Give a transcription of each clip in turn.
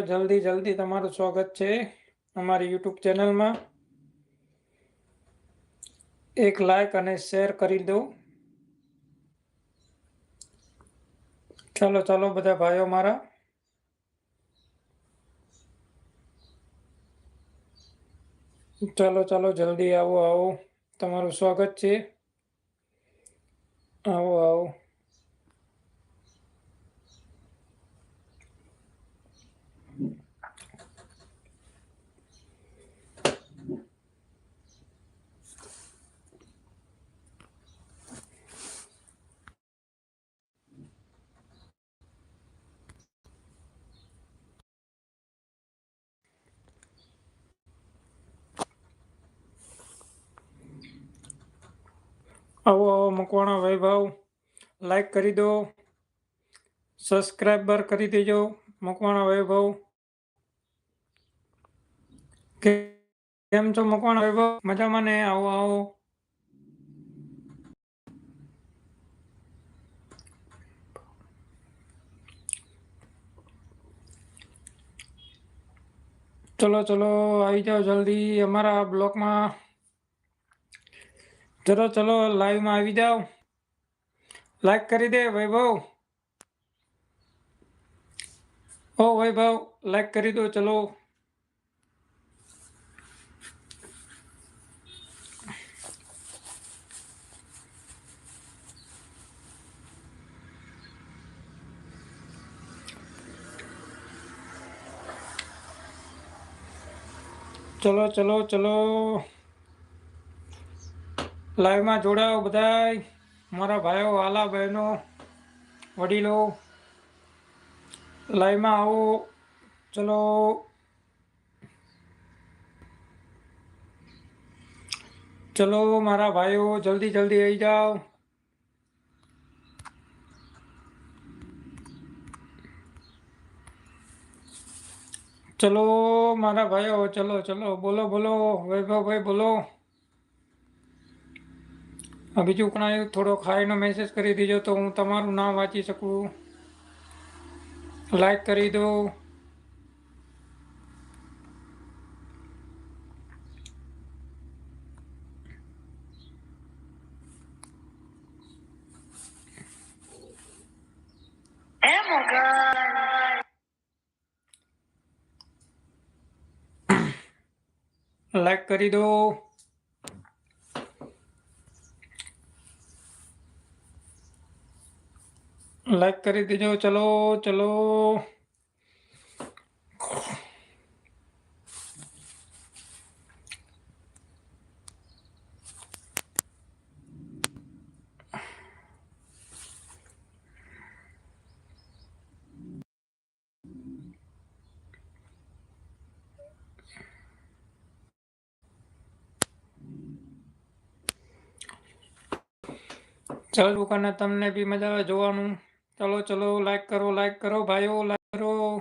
જલ્દી જલ્દી તમારું સ્વાગત છે અમારી યુટ્યુબ ચેનલમાં. એક લાઈક અને શેર કરી દો. ચાલો ચાલો બધા ભાઈઓ મારા. ચાલો ચાલો જલ્દી આવો આવો. તમારું સ્વાગત છે. આવો આવો. આવો આવો મકવાણા વૈભવ. લાઈક કરી દો. સબસ્ક્રાઈબર કરી દેજો, મકવાણા વૈભવ. કેમ છો મકવાણા વૈભવ? મજામાં ને? આવો આવો. ચલો ચલો, આવી જાઓ જલ્દી અમારા બ્લોકમાં. ચલો ચલો લાઈવમાં આવી જાઓ લાઈક કરી દે વૈભવ ઓ વૈભવ લાઈક કરી દો ચલો ચલો ચલો ચલો લાઈવમાં જોડાયો બધાય. મારા ભાઈઓ વાલા બહેનો, વડીલો. લાઈવમાં આવો. ચલો. ચલો મારા ભાઈઓ, જલ્દી જલ્દી આવી જાઓ. ચલો મારા ભાઈઓ, ચલો ચલો. બોલો બોલો. વૈભવભાઈ, બોલો. બીજું આવ્યું થોડો ખાઈનો મેસેજ કરી દીજો તો હું તમારું નામ વાંચી શકું. લાઈક કરી દો. લાઈક કરી દો. લાઈક કરી દેજો. ચલો ચલો. ચાલો દુકાને તમને બી મજા આવે જોવાનું. चलो चलो लाइक करो लाइक करो, भाइयों लाइक करो।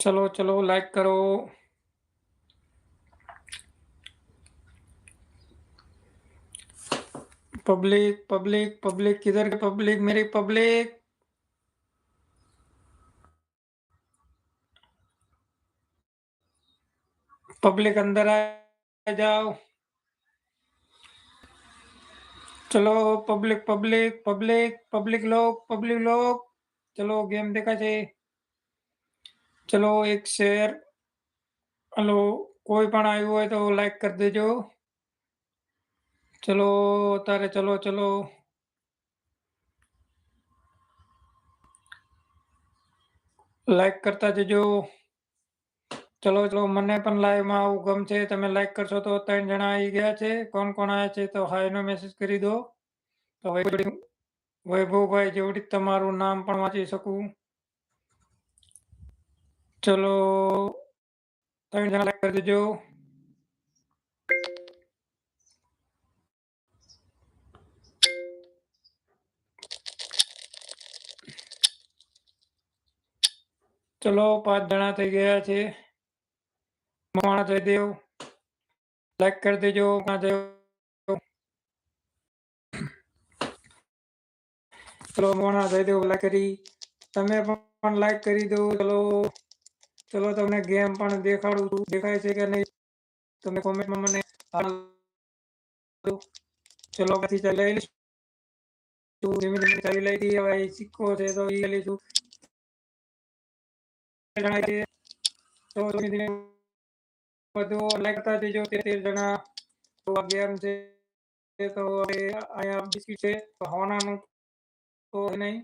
चलो चलो लाइक करो। पब्लिक पब्लिक पब्लिक किधर के पब्लिक मेरी पब्लिक पब्लिक अंदर आ जाओ। चलो पब्लिक पब्लिक पब्लिक पब्लिक लोग पब्लिक लोग। चलो गेम देखा जाए। चलो एक शेयर हेलो, कोई पण आयु हो तो लाइक कर दे जो चलो, तारे चलो चलो। लाइक करता जो ચલો ચલો, મને પણ લાઈવમાં આવું ગમશે તમે લાઈક કરશો તો ત્રણ જણા આવી ગયા છે. કોણ કોણ આવ્યા છે તો હાઈનો મેસેજ કરી દો. તો વૈભવભાઈ જેવડી તમારું નામ પણ વાંચી શકું. ચલો, ત્રણ જણા લાઈક કરી દેજો. ચલો, પાંચ જણા થઈ ગયા છે. માણા જયદેવ લાઈક કરી દેજો ચલો માણા જયદેવ લાઈક કરી. તમે પણ લાઈક કરી દો, ચલો. ચલો, તમને ગેમ પણ દેખાડું છું. દેખાય છે કે નહીં? તમે કોમેન્ટમાં મને ચલો, પછી ચાલી લઈ લઈશું ધીમે ધીમે ચાલી લઈ હવે સિક્કો છે તો એ લઈશું. જણાય છે તો ધીમે ધીમે બધું લાઈક કરતા જજો તેર તેર જણા તો આ ગેમ છે તો હવે અહીંયા બિસ્કિટ છે તો હવાનાનું તો નહીં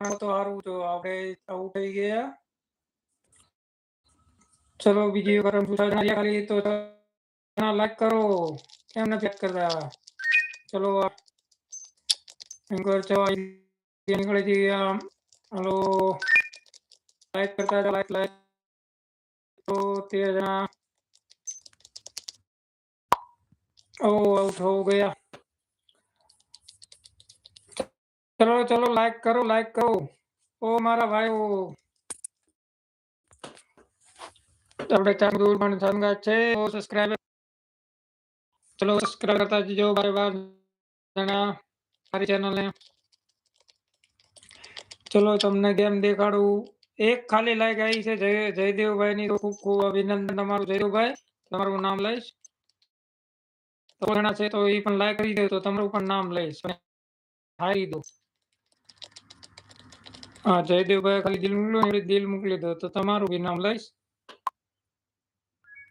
તો સારું તો આપણે આવું થઈ ગયા ચલો બીજી વખત પૂછા ખાલી તો લાઈક કરો કેમ નથી લાઈક કરતા ચલો એન્કર ચો નીકળે છે હલો લાઈક કરતા જાઓ લાઈક લાઈક તો તે જણા ઓ આઉટ हो गया ચલો ચલો લાઈક કરો લાઈક કરો ઓ મારા ભાઈઓ આપણે ચાર દૂર પણ સંગાત છે તો સબસ્ક્રાઇબ ચલો સબસ્ક્રાઇબ કરતા જજો બારે બાર જણા મારી ચેનલને ચલો તમને ગેમ દેખાડું એક ખાલી લાઈક આવી છે જય જયદેવભાઈની તો ખૂબ ખૂબ અભિનંદન તમારું જયદેવભાઈ તમારું નામ લઈશ તો જણા છે તો એ પણ લાઈક કરી દે, તો તમારું પણ નામ લઈશ. હારી દો. હા જયદેવભાઈ ખાલી દિલ મોકલ્યું દિલ મોકલી દો તો તમારું બી નામ લઈશ.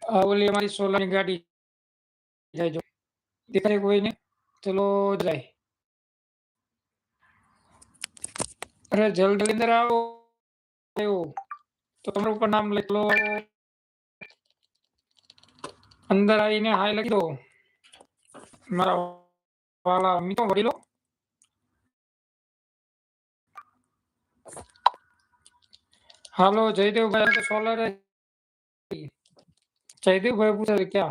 આ ઓલી અમારી સોલાની ગાડી જાય જો. દેખાય કોઈને? ચલો, જાય. અરે, જલ્દી અંદર આવો. એવું. તો તમારું પણ નામ લખી લો અંદર આવીને હાય લખી દો. हेलो, जयदेव भाई तो सोलह रहे जयदेव भाई पूछ रहे क्या?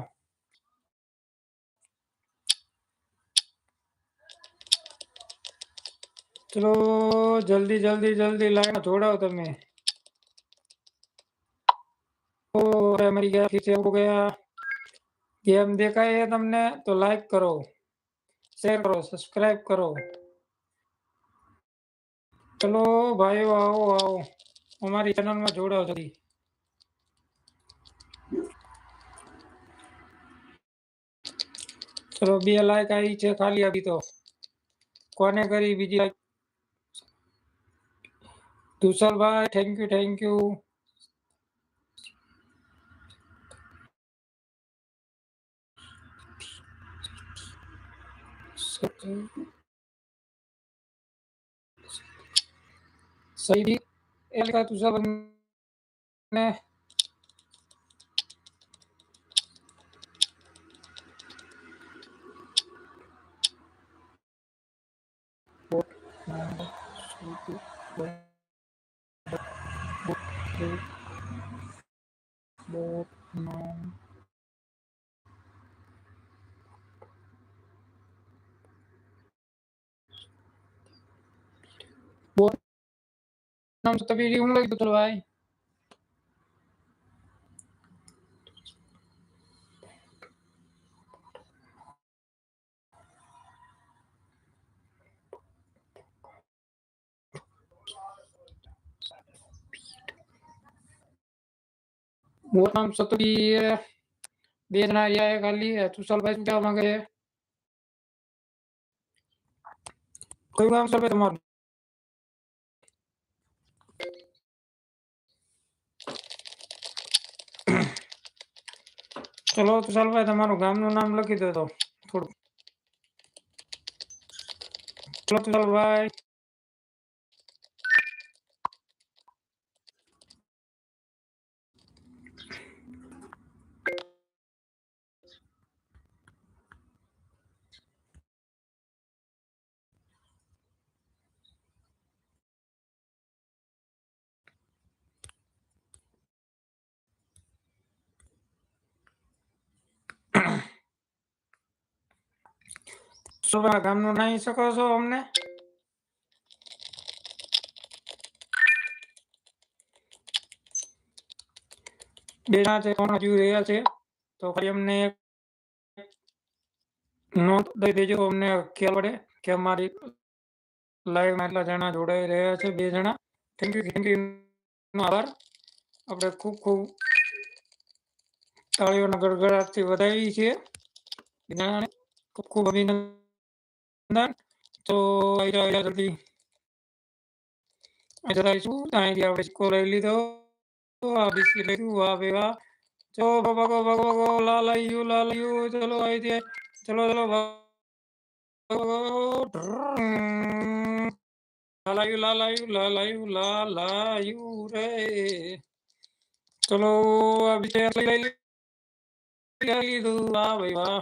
चलो, जल्दी जल्दी जल्दी लाइन थोड़ा हो तुम्हें ओ मेरी गया, फिर से हो गया। કેમ દેખાય એ તમને તો લાઈક કરો શેર કરો સબસ્ક્રાઇબ કરો. ચલો ભાઈઓ, આવો આવો. અમારી ચેનલમાં જોડાઓ જલ્દી. ચલો બે લાઈક આવી છે ખાલી આવી તો કોને કરી બીજી like Tusharbhai thank you thank you सही भी एल का तुझा तो बने हम तो तभी रिंग लगी तो भाई वो नाम सतुरी बेचना रिया है खाली है तू साल भाई क्या मांगे? कोई काम सब तुम्हारा? ચલો ભાઈ તમારું ગામનું નામ લખી દો તો થોડું ચલો તુષારભાઈ શું આ ગામનું નાઈ શકો છો અમને બેના છે કોણ જીવ રહ્યા છે? તો ખાલી અમને નોંધ દઈ દેજો, અમને ખ્યાલ પડે કે અમારી લાઈવમાં એટલા જણા જોડાઈ રહ્યા છે, બે જણા. થેન્ક યુ થેન્ક યુ નો આભાર. આપણે ખૂબ ખૂબ તાળીઓના ગડગડાટથી વધાવી છે. ખૂબ ખૂબ અભિનંદન. તો આવી જાઓ, આવી જાઓ જલ્દી અહીં જતા રહીશું અહીંથી આપણે સિક્કો લઈ લીધો આ બિસ્કીટ લઈ લીધું વાહ ભાઈ વાહ ચલો ભાગો ભાગો ભાગો લાલ આવી ગયું લાલ આવી ગયું ચલો અહીંથી ચલો ચલો ભાગો લાલ આવ્યું લાલ આવ્યું લાલ આવ્યું લાલ આવ્યું રે ચલો આ બીજે લઈ લઈ લઈ લીધું વાહ ભાઈ વાહ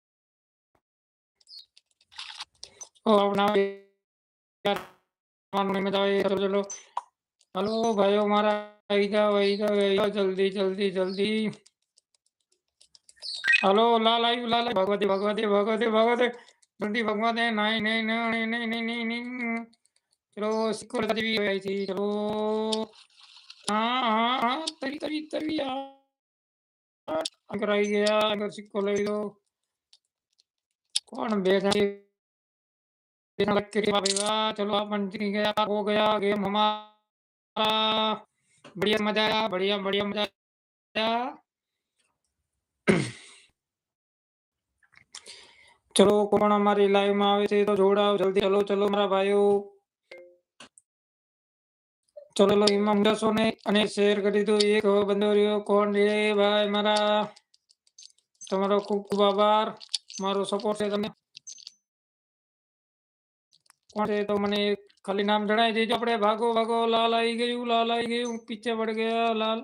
ચલો ચલો હલો ભાઈઓ મારા આવી જાઓ આવી જાઓ આવી જાઓ જલ્દી જલ્દી જલ્દી હલો લાલ આવ્યું લાલ આવ્યું. ભગવતી ભગવતી ભગવતી ભગવતી જલ્દી ભગવતી નહીં નહીં નહીં નહીં નહીં નહીં નહીં ચલો સિક્કો જેવી આવી છે ચલો હા હા હા તરી તરી તરી આગળ આવી ગયા આગળ સિક્કો લઈ લો કોણ બે चलो अपन जीत गया हो गया गेम हमारा बढ़िया मजा आया बढ़िया बढ़िया मजा आया ચલો કોણ અમારી લાઈવ માં આવે છે તો જોડાઓ જલ્દી ચલો ચલો મારા ભાઈઓ ચલો ચલો ઇમામ દસો ને અને શેર કરી દો એક હવે બંધો રહ્યો કોણ છે ભાઈ મારા તમારો ખૂબ ખૂબ આભાર મારો સપોર્ટ છે તમને કોણ છે તો મને ખાલી નામ જણાવી દેજો આપણે ભાગો ભાગો લાલ આવી ગયું લાલ આવી ગયું પીછે પડ ગયા લાલ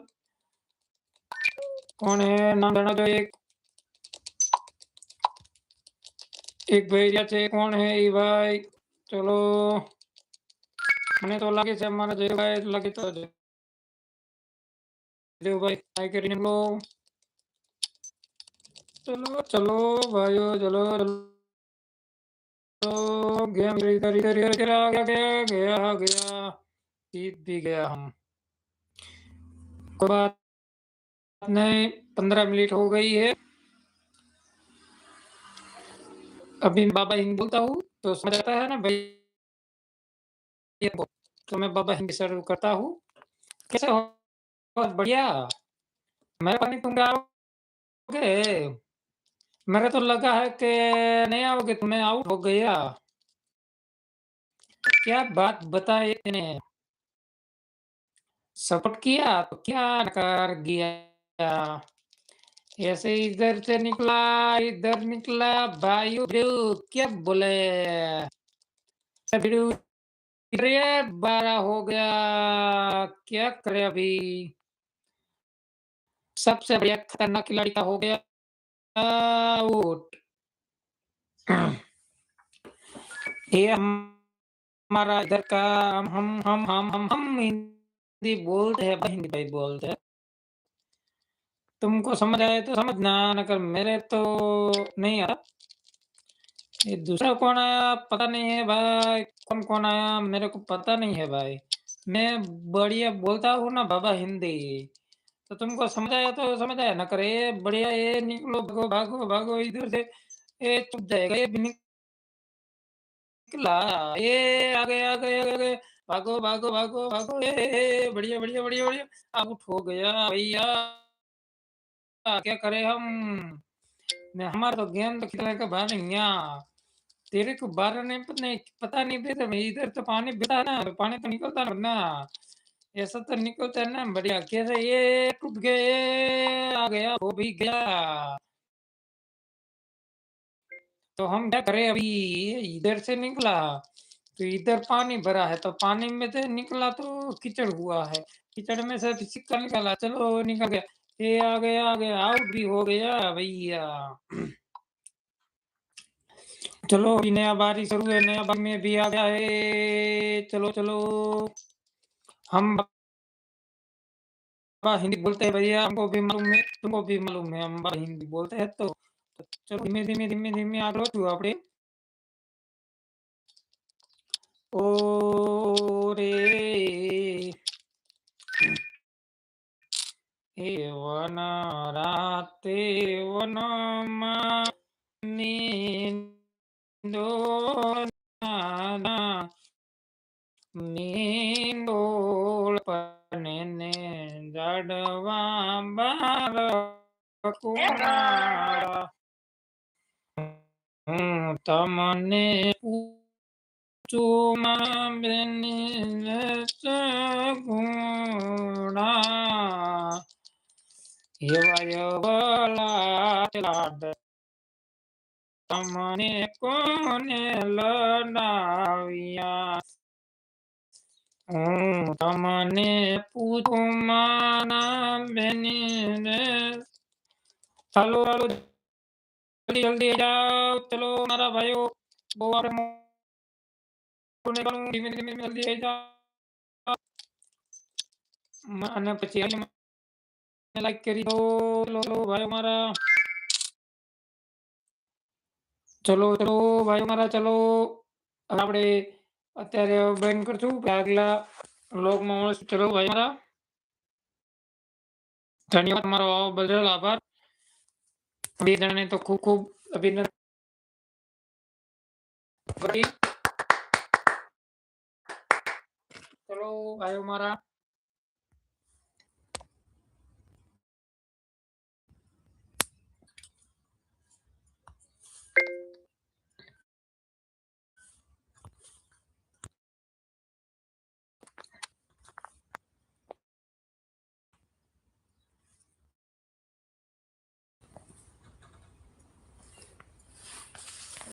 કોણ હે નામ જણાવજો એક એક ભાઈ રહ્યા છે કોણ હે એ ભાઈ ચલો મને તો લાગે છે અમારા જયભાઈ લાગે તો જયભાઈ આઈ કરીને લો ચલો ચલો ભાઈઓ ચલો गेम इधर इधर इधर गया गया गया गया जीत भी गया हम कोई बात नहीं पंद्रह मिनट हो गई है अभी बाबा हिंदी बोलता हूँ तो समझ आता है ना भाई? तो मैं बाबा हिंदी शुरू करता हूँ। कैसे हो? बहुत बढ़िया। मैं पानी तुम आओगे मेरे तो लगा है कि नहीं आओगे तुम्हें आउट हो गया। क्या बात इतने सपोर्ट किया तो क्या कर गया ऐसे इधर से निकला, इधर निकला, भाई क्या बोले? बारह हो गया, क्या करे अभी? सबसे बढ़िया खतरनाक खिलाड़ी का हो गया। आउट ये हमारा इधर का हम हम हम हम हम हम हिंदी बोलते हैं भाई, हिंदी भाई बोलते हैं। तुमको समझ आए तो समझना कर मेरे तो नहीं आ ये दूसरा कौन आया पता नहीं है भाई। कौन कौन आया मेरे को पता नहीं है भाई। मैं बढ़िया बोलता हूँ ना बाबा हिंदी। तो तुमको समझ आया तो समझ आया ना ये बढ़िया ये निकलो भागो भागो भागो इधर से। ये चुप जाएगा ये भी निकला। ये आ गए आ गए आ गए। भागो भागो भागो भागो। ए, बढ़िया बढ़िया बढ़िया बढ़िया। आउट हो गया भैया। क्या करे हम? हमारा तो गेम तो खिलाने का बाहर यहाँ तेरे को बारह नहीं पता नहीं पता नहीं इधर तो पानी बिता ना पानी तो निकलता ना। ऐसा तो निकलता है ना, बढ़िया। कैसे ये टूट गए, आ गया वो भी गया। तो हम क्या करें अभी? इधर से निकला। तो इधर पानी भरा है तो पानी में से निकला तो कीचड़ हुआ है। कीचड़ में से सिक्का निकाला, चलो निकल गया। ये आ गया आ गया आउट भी हो गया, भैया। चलो अभी नया बारिश शुरू है, नया बारी में भी आ गया है। चलो चलो। हम बाबा हिंदी बोलते हैं भैया हमको भी मालूम है तुमको भी मालूम है हम बाबा हिंदी बोलते हैं तो तो चलो धीमे धीमे धीमे धीमे આગળ વધશું આપણે ઓ રે એ વન રાતે વનમાં નીંદો નાના નીંદોળ પને જડવા બાર કુમારા હું તમને પૂછું ગુણા એવા યવલા તમને કોને લડાવ્યા? તમને પૂછું માના બેની હાલો હાલો જલ્દી જલ્દી જાઓ ચલો મારા ભાઈઓ બહુ આપણે મોડું નહીં કરવું ધીમે ધીમે ધીમે જલ્દી આવી જાઓ મ- અને પછી લાઈક કરી દો ચલો ચલો ભાઈઓ મારા ચલો ચલો ભાઈઓ મારા ચલો હવે આપણે અત્યારે બેન કરશું આગલા બ્લોગમાં મળશું. ચલો, ભાઈ મારા. ધન્યવાદ તમારો બદલ આભાર. બે જણાને તો ખૂબ ખૂબ અભિનંદન. ચલો, ભાઈઓ મારા.